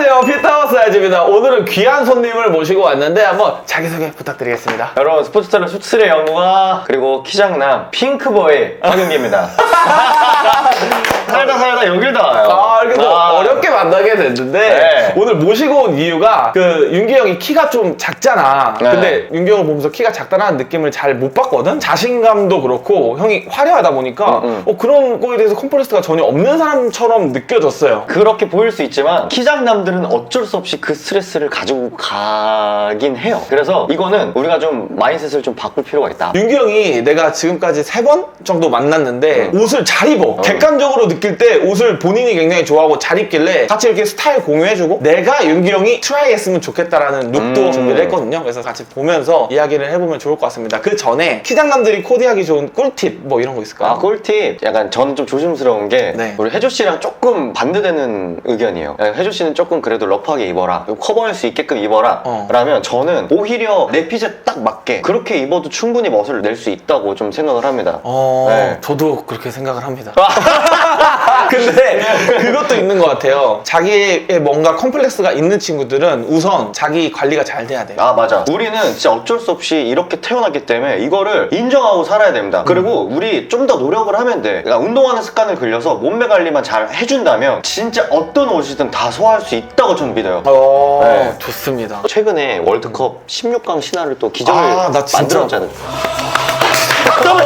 안녕하세요. 피타워스 아집니다. 오늘은 귀한 손님을 모시고 왔는데 한번 자기소개 부탁드리겠습니다. 여러분 스포츠타는 수츠의 영화 그리고 키장남 핑크보이 황윤기입니다. 살다 살다 여길 다 와요. 아, 이렇게 또 아, 어렵게 만나게 됐는데 네. 오늘 모시고 온 이유가 그 윤기 형이 키가 좀 작잖아. 네. 근데 윤기 형을 보면서 키가 작다는 느낌을 잘 못 받거든. 자신감도 그렇고 형이 화려하다 보니까 음, 음. 어, 그런 거에 대해서 컴플렉스가 전혀 없는 사람처럼 느껴졌어요. 그렇게 보일 수 있지만 키장남들은 어쩔 수 없이 그 스트레스를 가지고 가긴 해요. 그래서 이거는 우리가 좀 마인드셋을 좀 바꿀 필요가 있다. 윤기 형이 내가 지금까지 세 번 정도 만났는데 음. 옷을 잘 입어. 객관적으로 느낄 때 옷을 본인이 굉장히 좋아하고 잘 입길래 같이 이렇게 스타일 공유해주고 내가 윤기 형이 트라이 했으면 좋겠다라는 룩도 음. 준비를 했거든요. 그래서 같이 보면서 이야기를 해보면 좋을 것 같습니다. 그 전에 키장남들이 코디하기 좋은 꿀팁 뭐 이런 거 있을까요? 아 꿀팁 약간 저는 좀 조심스러운 게 네. 우리 혜조 씨랑 조금 반대되는 의견이에요 야, 혜조 씨는 조금 그래도 러프하게 입어라 좀 커버할 수 있게끔 입어라 어. 라면 저는 오히려 내 핏에 딱 맞게 그렇게 입어도 충분히 멋을 낼 수 있다고 좀 생각을 합니다 어, 네. 저도 그렇게 생각을 합니다. 근데 그것도 있는 것 같아요. 자기의 뭔가 컴플렉스가 있는 친구들은 우선 자기 관리가 잘 돼야 돼요. 아 맞아 우리는 진짜 어쩔 수 없이 이렇게 태어났기 때문에 이거를 인정하고 살아야 됩니다 그리고 우리 좀 더 노력을 하면 돼 그러니까 운동하는 습관을 들여서 몸매 관리만 잘 해준다면 진짜 어떤 옷이든 다 소화할 수 있다고 저는 믿어요 어, 네. 좋습니다. 최근에 월드컵 16강 신화를 또 기적을 아, 나 진짜- 만들었잖아요. 저도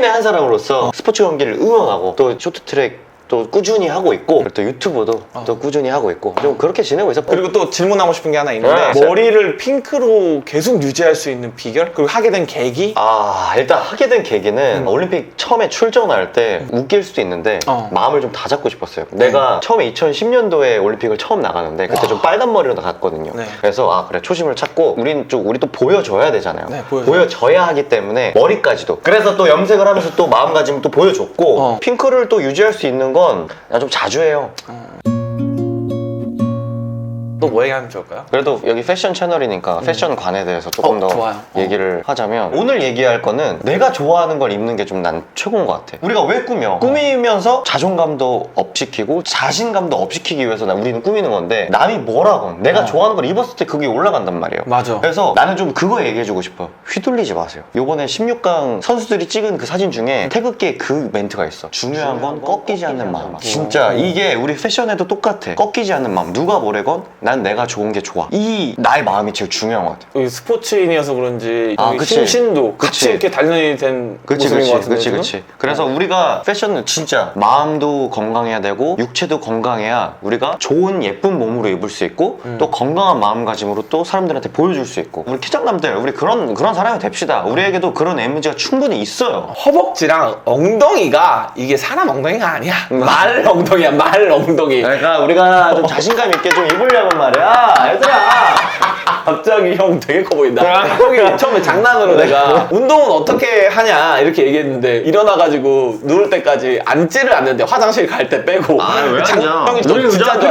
국민의 한 사람으로서 스포츠 경기를 응원하고 또 쇼트트랙 또 꾸준히 하고 있고 또 유튜브도 또 꾸준히 하고 있고 좀 그렇게 지내고 있어. 그리고 또 질문하고 싶은 게 하나 있는데 네. 머리를 핑크로 계속 유지할 수 있는 비결? 그리고 하게 된 계기? 아 일단 하게 된 계기는 올림픽 처음에 출전할 때 웃길 수도 있는데 어. 마음을 좀 다잡고 싶었어요 내가 처음에 2010년도에 올림픽을 처음 나가는데 그때 좀 빨간 머리로 나갔거든요 네. 그래서 아 그래 초심을 찾고 우린 좀 우리 또 보여줘야 되잖아요 네, 보여줘요. 보여줘야 하기 때문에 머리까지도 그래서 또 염색을 하면서 또 마음가짐을 또 보여줬고 어. 핑크를 또 유지할 수 있는 건 그냥 좀 자주 해요 또 뭐 얘기하면 좋을까요? 그래도 여기 패션 채널이니까 패션관에 대해서 조금 어, 더 좋아요. 어. 얘기를 하자면 오늘 얘기할 거는 내가 좋아하는 걸 입는 게 좀 난 최고인 것 같아. 우리가 왜 꾸며? 꾸미면서 자존감도 업시키고 자신감도 업시키기 위해서 나 우리는 꾸미는 건데 남이 뭐라건 내가 어. 좋아하는 걸 입었을 때 그게 올라간단 말이에요. 맞아. 그래서 나는 좀 그거 얘기해주고 싶어. 휘둘리지 마세요. 요번에 16강 선수들이 찍은 그 사진 중에 태극기에 그 멘트가 있어. 중요한 건 꺾이지 않는 마음. 진짜 이게 우리 패션에도 똑같아. 꺾이지 않는 마음. 누가 뭐래건 난 내가 좋은 게 좋아. 이 나의 마음이 제일 중요한 것 같아. 여기 스포츠인이어서 그런지 아, 그치. 심신도 같이 그치. 이렇게 단련이 된 그치 모습인 그치 것 같은데 그치? 그치 그래서 우리가 패션은 진짜 마음도 건강해야 되고 육체도 건강해야 우리가 좋은 예쁜 몸으로 입을 수 있고 음. 또 건강한 마음가짐으로 또 사람들한테 보여줄 수 있고 우리 키장남들 우리 그런 그런 사람이 됩시다 우리에게도 그런 에너지가 충분히 있어요 허벅지랑 엉덩이가 이게 사람 엉덩이가 아니야 음. 말 엉덩이야 말 엉덩이 그러니까 우리가 좀 자신감 있게 좀 입으려면 말이야. 얘들아 갑자기 형 되게 커 보인다. 아. 형이 처음에 장난으로 내가 운동은 어떻게 하냐 이렇게 얘기했는데 일어나가지고 누울 때까지 앉지를 않는데 화장실 갈 때 빼고. 장- 형이 저 진짜 줄-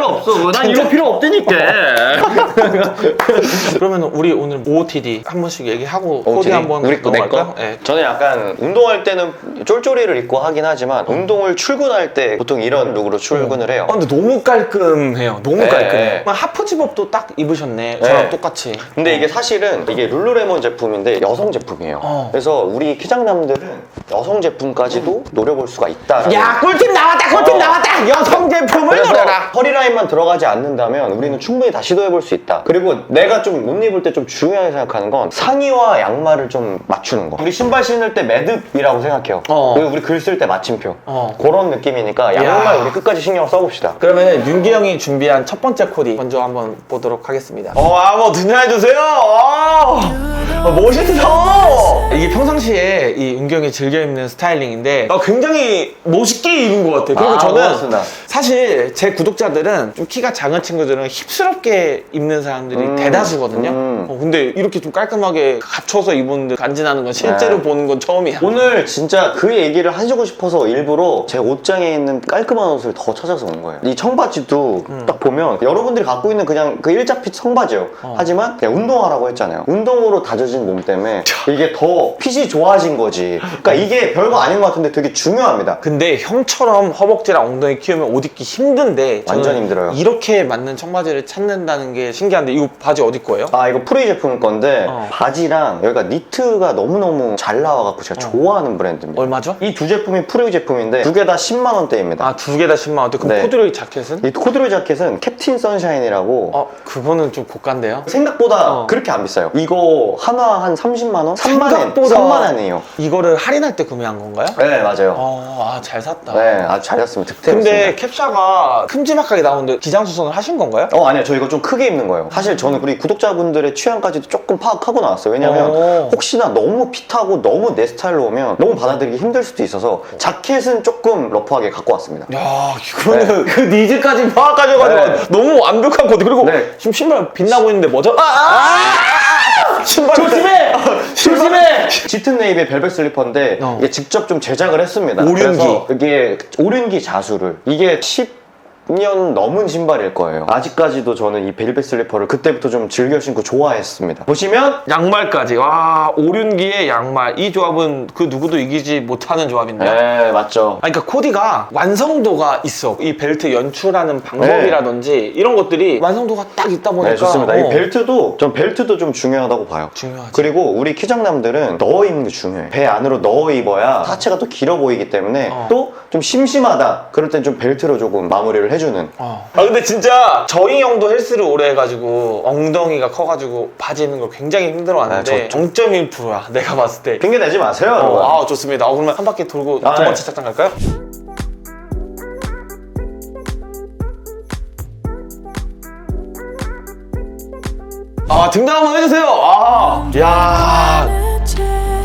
진짜- 필요 없다니까 그러면 우리 오늘 OOTD 한 번씩 얘기하고 코디 OOTD? 한번 우리 거, 내 넘어갈까요? 거? 네. 저는 약간 운동할 때는 쫄쫄이를 입고 하긴 하지만 운동을 출근할 때 보통 이런 룩으로 출근을 해요. 아, 근데 너무 깔끔해요. 너무 네. 깔끔해. 하프 집업도 딱 입으셨네. 저랑 네. 똑같이. 근데 이게 사실은 이게 룰루레몬 제품인데 여성 제품이에요. 어. 그래서 우리 키장남들은 여성 제품까지도 노려볼 수가 있다. 야 꿀팁 나왔다 꿀팁 어. 나왔다 여성 제품을 그래서 노려라. 허리 라인만 들어가지 않는다면 우리는 충분히 다 시도해볼 수 있다. 그리고 내가 좀 옷 입을 때 좀 중요하게 생각하는 건 상의와 양말을 좀 맞추는 거. 우리 신발 신을 때 매듭이라고 생각해요. 어. 그리고 우리 글 쓸 때 마침표. 어. 그런 느낌이니까 야. 양말 우리 끝까지 신경 써봅시다. 그러면 윤기 형이 준비한 첫 번째 코디 먼저 한번 보도록 하겠습니다. 어, 한번 등장해주세요. 어, 어, 멋있어. 이게 평상시에 이 형이 즐겨 입는 스타일링인데 어, 굉장히 멋있게 입은 것 같아요. 그리고 아, 저는 고맙습니다. 사실 제 구독자들은 좀 키가 작은 친구들은 힙스럽게 입는 사람들이 음, 대다수거든요. 음. 어, 근데 이렇게 좀 깔끔하게 갖춰서 입은 데 간지나는 건 실제로 네. 보는 건 처음이야. 오늘 진짜 그 얘기를 하시고 싶어서 일부러 제 옷장에 있는 깔끔한 옷을 더 찾아서 온 거예요. 이 청바지도 딱 보면 여러분들이 갖고 있는 그냥 그 일자핏 청바지예요. 어. 하지만 그냥 운동하라고 했잖아요. 운동으로 다져진 몸 때문에 이게 더 핏이 좋아진 거지. 그러니까 이게 별거 아닌 것 같은데 되게 중요합니다. 근데 형처럼 허벅지랑 엉덩이 키우면 옷 입기 힘든데 저는 완전 힘들어요. 이렇게 맞는 청바지를 찾는다는 게 신기한데 이거 바지 어디 거예요? 아 이거 프리 제품 건데 어. 바지랑 여기가 니트가 너무너무 잘 나와갖고 제가 좋아하는 브랜드입니다 얼마죠? 이 두 제품이 프리 제품인데 두 개 다 10만 원대입니다 아 두 개 다 10만 원대 그럼 네. 코드로이 자켓은? 이 코드로이 자켓은 캡틴 선샤인이라고 어 그거는 좀 고가인데요? 생각보다 어. 그렇게 안 비싸요 이거 하나 한 30만 원? 3만 원? 생각보다- 3만 원이에요 이거를 할인할 때 구매한 건가요? 네 맞아요 어 아잘 샀다 네 아주 잘 샀습니다 득템했습니다 근데 캡 샤가 큼지막하게 나오는데 기장 수선을 하신 건가요? 어 아니요 저 이거 좀 크게 입는 거예요 사실 저는 우리 구독자분들의 취향까지도 조금 파악하고 나왔어요 왜냐면 오. 혹시나 너무 핏하고 너무 내 스타일로 오면 너무 받아들이기 힘들 수도 있어서 자켓은 조금 러프하게 갖고 왔습니다 야 이거는 그 니즈까지 파악하셔가지고 네. 너무 완벽한 코드 그리고 네. 지금 신발 빛나고 있는데 뭐죠? 아! 아! 아! 신발 조심해! 조심해! 짙은 네이비의 벨벳 슬리퍼인데 어. 이게 직접 좀 제작을 했습니다 오륜기. 그래서 이게 오륜기 자수를 이게 10 년 넘은 신발일 거예요 아직까지도 저는 이 벨벳 슬리퍼를 그때부터 좀 즐겨 신고 좋아했습니다 보시면 양말까지 와 오륜기의 양말 이 조합은 그 누구도 이기지 못하는 조합인데요 네 맞죠 아니, 그러니까 코디가 완성도가 있어. 이 벨트 연출하는 방법이라든지 이런 것들이 완성도가 딱 있다 보니까 네, 좋습니다. 어, 이 벨트도 전 벨트도 좀 중요하다고 봐요. 중요하지. 그리고 우리 키장남들은 넣어 입는 게 중요해. 배 안으로 넣어 입어야 하체가 또 길어 보이기 때문에 어. 또 좀 심심하다. 그럴 땐 좀 벨트로 조금 마무리를 해 주는. 어. 아 근데 진짜 저희 형도 헬스를 오래 해가지고 엉덩이가 커가지고 바지 입는 걸 굉장히 힘들어하는데 네, 저- 0.1%야 내가 봤을 때. 핑계 대지 마세요. 여러분. 어, 아 좋습니다. 어, 그러면 한 바퀴 돌고 아, 두 네. 번째 착장 갈까요? 아 등장 한번 해주세요. 아, 야,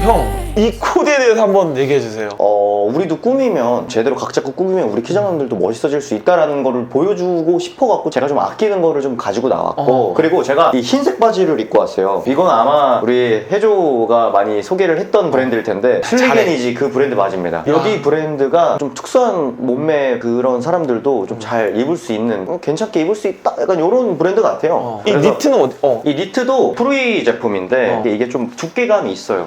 형 이 코디에 대해서 한번 얘기해 주세요. 어, 우리도 꾸미면 제대로 각 잡고 꾸미면 우리 키장남들도 멋있어질 수 있다라는 거를 보여주고 싶어갖고 제가 좀 아끼는 거를 좀 가지고 나왔고 어. 그리고 제가 이 흰색 바지를 입고 왔어요. 이건 아마 우리 해조가 많이 소개를 했던 브랜드일 텐데 슬리겐이지 그 브랜드 바지입니다. 여기 브랜드가 좀 특수한 몸매 그런 사람들도 좀 잘 입을 수 있는 어, 괜찮게 입을 수 있다 약간 이런 브랜드 같아요. 어. 이 그래서 니트는 어디? 어. 이 니트도 프루이 제품인데 어. 이게 좀 두께감이 있어요.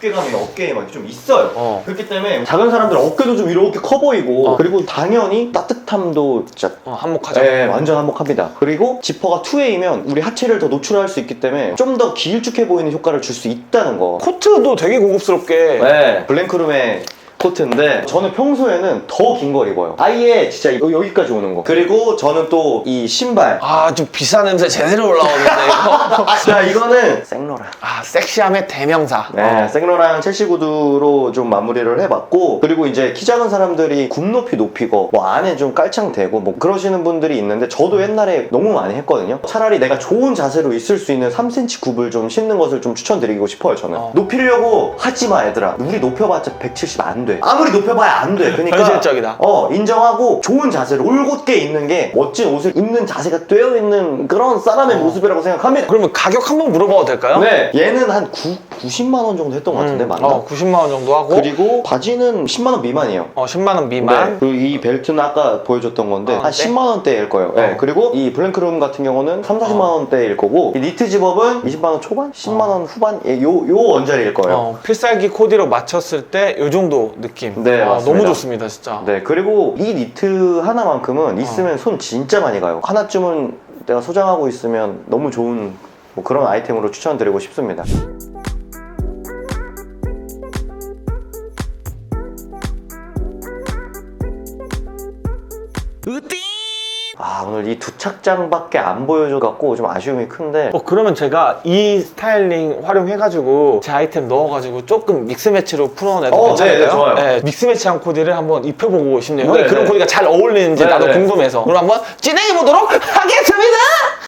두께감이 어깨에 막 좀 있어요. 어. 그렇기 때문에 작은 사람들 어깨도 좀 이렇게 커 보이고 어. 그리고 당연히 따뜻함도 진짜 어, 한몫하죠. 네, 완전 한몫합니다. 그리고 지퍼가 2웨이면 우리 하체를 더 노출할 수 있기 때문에 좀 더 길쭉해 보이는 효과를 줄 수 있다는 거. 코트도 되게 고급스럽게. 네, 블랭크룸의 코트인데 저는 평소에는 더 긴 걸 입어요. 아예 진짜 여- 여기까지 오는 거. 그리고 저는 또 이 신발. 아, 좀 비싼 냄새 제대로 올라오는데 이거. 자, 이거는 생로라. 아, 섹시함의 대명사. 네, 어. 생로랑 첼시 구두로 좀 마무리를 해봤고 그리고 이제 키 작은 사람들이 굽 높이 높이고 뭐 안에 좀 깔창대고 뭐 그러시는 분들이 있는데 저도 옛날에 너무 많이 했거든요 차라리 내가 좋은 자세로 있을 수 있는 3cm 굽을 좀 신는 것을 좀 추천드리고 싶어요 저는 어. 높이려고 하지마 얘들아 우리 높여봤자 170 안돼 아무리 높여봐야 안 돼 그러니까 현실적이다. 어 인정하고 좋은 자세로 올곧게 입는 게 멋진 옷을 입는 자세가 되어 있는 그런 사람의 어. 모습이라고 생각합니다 그러면 가격 한번 물어봐도 될까요? 네 얘는 한 9, 90만 원 정도 했던 것 같은데 음, 맞나? 어, 90만 원 정도 하고 그리고 바지는 10만 원 미만이에요. 어, 10만 원 미만. 네. 그리고 이 벨트는 아까 보여줬던 건데 어, 한 네? 10만 원대일 거예요. 네. 어. 그리고 이 블랭크룸 같은 경우는 3, 40만 어. 원대일 거고 이 니트 집업은 20만 원 초반, 10만 원 후반 예, 요, 요 원짜리일 거예요. 어, 필살기 코디로 맞췄을 때 요 정도 느낌. 네, 어, 맞습니다. 너무 좋습니다, 진짜. 네. 그리고 이 니트 어. 하나만큼은 있으면 손 진짜 많이 가요. 하나쯤은 내가 소장하고 있으면 너무 좋은 뭐 그런 아이템으로 추천드리고 싶습니다. 오늘 이 두 착장밖에 안 보여줘갖고 좀 아쉬움이 큰데 어, 그러면 제가 이 스타일링 활용해가지고 제 아이템 넣어가지고 조금 믹스매치로 풀어내도 어, 괜찮을까요? 네, 네, 좋아요. 믹스매치한 코디를 한번 입혀보고 싶네요. 네, 형이 그런 네. 코디가 잘 어울리는지 네, 나도 네. 궁금해서. 그럼 한번 진행해보도록 하겠습니다!